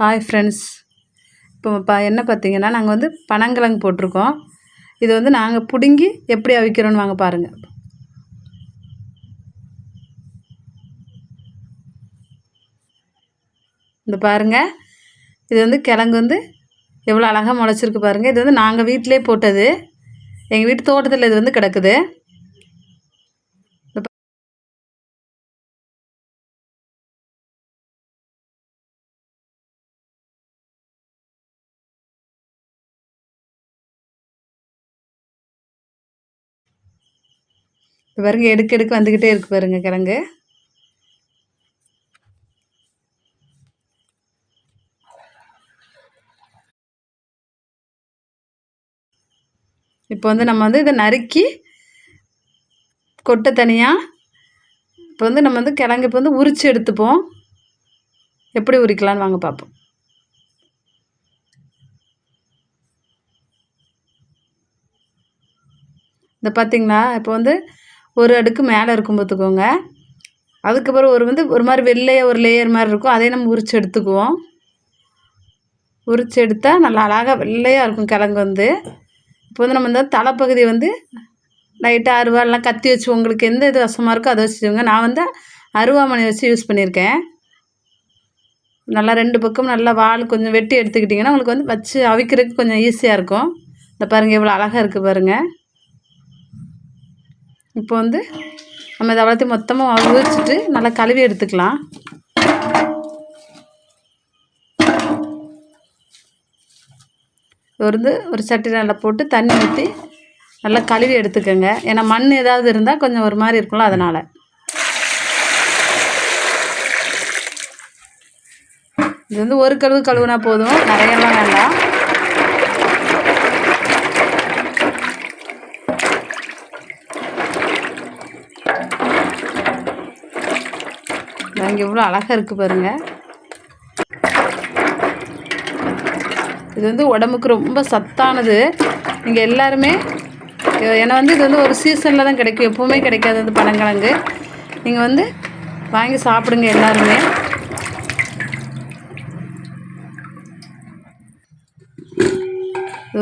Hi friends இப்போ பா என்ன பார்த்தீங்கன்னா நாங்கள் வந்து பனங்கிழங்கு போட்டிருக்கோம். இது வந்து நாங்கள் பிடுங்கி எப்படி அவிக்கிறோன்னு வாங்க பாருங்கள் இந்த பாருங்கள் இது வந்து கிழங்கு வந்து எவ்வளோ அழகாக முளைச்சிருக்கு பாருங்கள் இது வந்து நாங்கள் வீட்டிலே போட்டது. எங்கள் வீட்டு தோட்டத்தில் இது வந்து கிடக்குது. இப்போ பாருங்க எடுக்க எடுக்க வந்துக்கிட்டே இருக்கு பாருங்க கிழங்கு. இப்போ வந்து நம்ம வந்து இதை நறுக்கி கொட்டை தனியாக இப்போ வந்து நம்ம வந்து கிழங்கு இப்போ வந்து உரித்து எடுத்துப்போம். எப்படி உரிக்கலான்னு வாங்க பார்ப்போம். இந்த பார்த்திங்களா இப்போ வந்து ஒரு அடுக்கு மேலே இருக்கும் பார்த்துக்கோங்க அதுக்கப்புறம் ஒரு வந்து ஒரு மாதிரி வெள்ளையாக ஒரு லேயர் மாதிரி இருக்கும். அதே நம்ம உரித்து எடுத்துக்குவோம். உரித்து எடுத்தால் நல்லா அழகாக வெள்ளையாக இருக்கும் கிழங்கு வந்து. இப்போ வந்து நம்ம இந்த தலைப்பகுதி வந்து லைட்டாக அருவாள்லாம் கத்தி வச்சு உங்களுக்கு எந்த இது வசமாக இருக்கோ அதை வச்சுக்கோங்க. நான் வந்து அருவாமனை வச்சு யூஸ் பண்ணியிருக்கேன். நல்லா ரெண்டு பக்கம் நல்லா வால் கொஞ்சம் வெட்டி எடுத்துக்கிட்டிங்கன்னா உங்களுக்கு வந்து வச்சு அவிக்கிறதுக்கு கொஞ்சம் ஈஸியாக இருக்கும். இந்த பாருங்கள் எவ்வளோ அழகாக இருக்குது பாருங்கள் இப்போ வந்து நம்ம இதை அவ்வளோத்தையும் மொத்தமாக உரிச்சிட்டு நல்லா கழுவி எடுத்துக்கலாம். வந்து ஒரு சட்டி நல்லா போட்டு தண்ணி ஊற்றி நல்லா கழுவி எடுத்துக்கோங்க. ஏன்னா மண் ஏதாவது இருந்தால் கொஞ்சம் ஒரு மாதிரி இருக்கும்ல அதனால். இது வந்து ஒரு கழுவு கழுவுனா போதும். நிறையலாம் வேண்டாம். இங்கே இவ்வளோ அழகாக இருக்குது பாருங்கள் இது வந்து உடம்புக்கு ரொம்ப சத்தானது. நீங்கள் எல்லாருமே ஏன்னா வந்து இது வந்து ஒரு சீசனில் தான் கிடைக்கும் எப்போவுமே கிடைக்காது அந்த பனங்கிழங்கு. நீங்கள் வந்து வாங்கி சாப்பிடுங்க எல்லாருமே.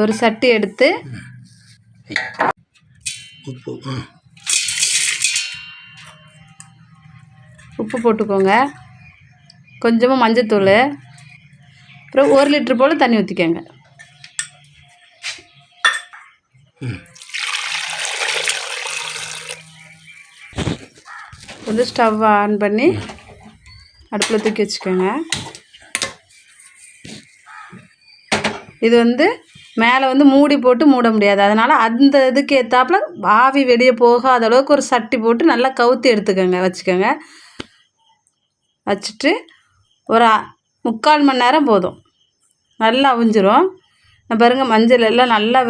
ஒரு சட்டி எடுத்து. உப்பு உப்பு போட்டுக்கோங்க. கொஞ்சமாக மஞ்சத்தூள். அப்புறம் ஒரு லிட்ரு போல் தண்ணி ஊற்றிக்கோங்க வந்து ஸ்டவ் ஆன் பண்ணி அடுப்பில் தூக்கி வச்சுக்கோங்க. இது வந்து மேலே வந்து மூடி போட்டு மூட முடியாது. அதனால் அந்த இதுக்கு ஏற்றாப்புல ஆவி வெளியே போகாத அளவுக்கு ஒரு சட்டி போட்டு நல்லா கவுத்தி எடுத்துக்கோங்க வச்சுக்கோங்க. வச்சுட்டு ஒரு முக்கால் மணி நேரம் போதும். நல்லா அவிஞ்சிரும் பாருங்கள் மஞ்சள் எல்லாம் நல்லா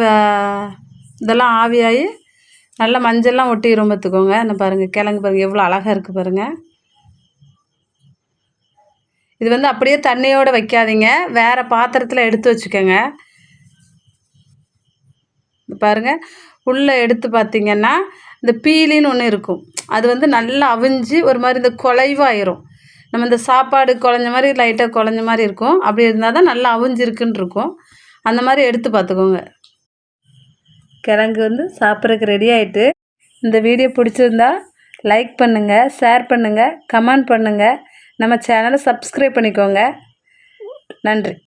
இதெல்லாம் ஆவியாகி நல்லா மஞ்சள்லாம் ஒட்டிடும் பார்த்துக்கோங்க. நான் பாருங்கள் கிழங்கு பாருங்கள் எவ்வளோ அழகாக இருக்குது பாருங்கள் இது வந்து அப்படியே தண்ணியோடு வைக்காதீங்க. வேறு பாத்திரத்தில் எடுத்து வச்சுக்கோங்க. பாருங்கள் உள்ளே எடுத்து பார்த்திங்கன்னா இந்த பீலின்னு ஒன்று இருக்கும். அது வந்து நல்லா அவிஞ்சு ஒரு மாதிரி இந்த குலைவாயிரும். நம்ம இந்த சாப்பாடு குழஞ்ச மாதிரி லைட்டாக குழஞ்ச மாதிரி இருக்கும். அப்படி இருந்தால் தான் நல்லா அவிஞ்சிருக்குன்னு இருக்கும். அந்த மாதிரி எடுத்து பார்த்துக்கோங்க. கிழங்கு வந்து சாப்பிட்றதுக்கு ரெடி ஆகிட்டு இந்த வீடியோ பிடிச்சிருந்தா லைக் பண்ணுங்கள் ஷேர் பண்ணுங்கள் கமெண்ட் பண்ணுங்கள் நம்ம சேனலை சப்ஸ்கிரைப் பண்ணிக்கோங்க. நன்றி.